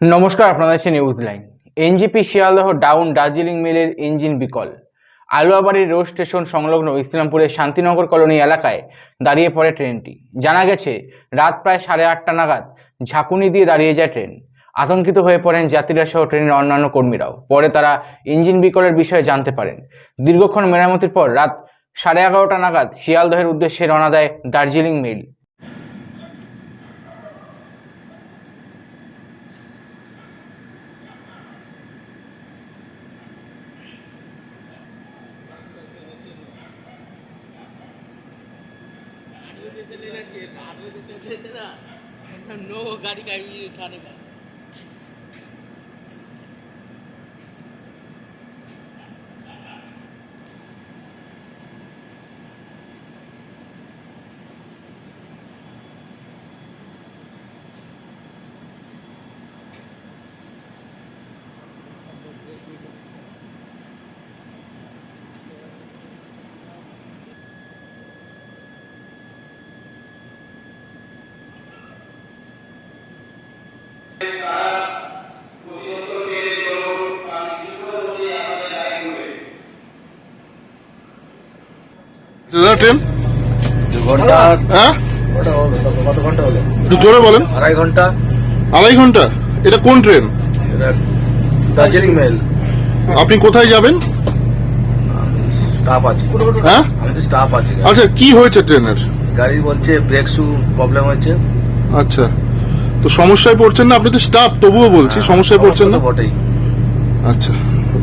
নমস্কার আপনাদের আছে news line NJP Sealdah down Darjeeling মেলের engine বিকল। আলুয়াবাড়ির রোড স্টেশন সংলগ্ন ইসলামপুরের শান্তিনগর কলোনি এলাকায় দাঁড়িয়ে পড়ে ট্রেনটি। জানা গেছে, রাত প্রায় সাড়ে আটটা নাগাদ ঝাঁকুনি দিয়ে দাঁড়িয়ে যায় ট্রেন। আতঙ্কিত হয়ে পড়েন যাত্রীরা সহ ট্রেনের অন্যান্য কর্মীরাও। পরে তারা ইঞ্জিন বিকলের বিষয়ে জানতে পারেন। দীর্ঘক্ষণ মেরামতির পর রাত সাড়ে এগারোটা নাগাদ শিয়ালদহের উদ্দেশ্যে রওনা দেয় দার্জিলিং মেল। चले लेना चाहिए आठ बजे ना नो गाड़ी का भी उठाने का। ট্রেন ঘণ্টা হ্যাঁ? কত- ঘণ্টা হলো একটু জোরে বলেন। আড়াই ঘণ্টা। আড়াই ঘণ্টা? এটা কোন ট্রেন এটা দার্জিলিং মেল। আপনি কোথায় যাবেন? স্টাফ আছে। হ্যাঁ? আমি তো স্টাফ আছে। আচ্ছা কি হয়েছে ট্রেনের গাড়ি বলছে ব্রেক শু প্রবলেম হয়েছে। আচ্ছা। তো সমস্যায় পড়ছেন না? আপনি তো স্টাফ তবুও বলছি সমস্যায় পড়ছেন না? বটেই। আচ্ছা।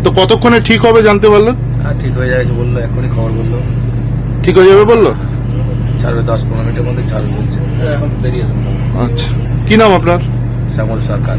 তো কতক্ষণে ঠিক হবে জানতে পারলেন? হ্যাঁ ঠিক হয়ে যাচ্ছে বলল এখনই খবর বলল। ঠিক হয়ে যাবে বলল? ছাড়বে দশ পনেরো মিনিটের মধ্যে ছাড়বে বলছে। এখন বেরিয়ে আচ্ছা। কি নাম আপনার? শ্যামল সরকার।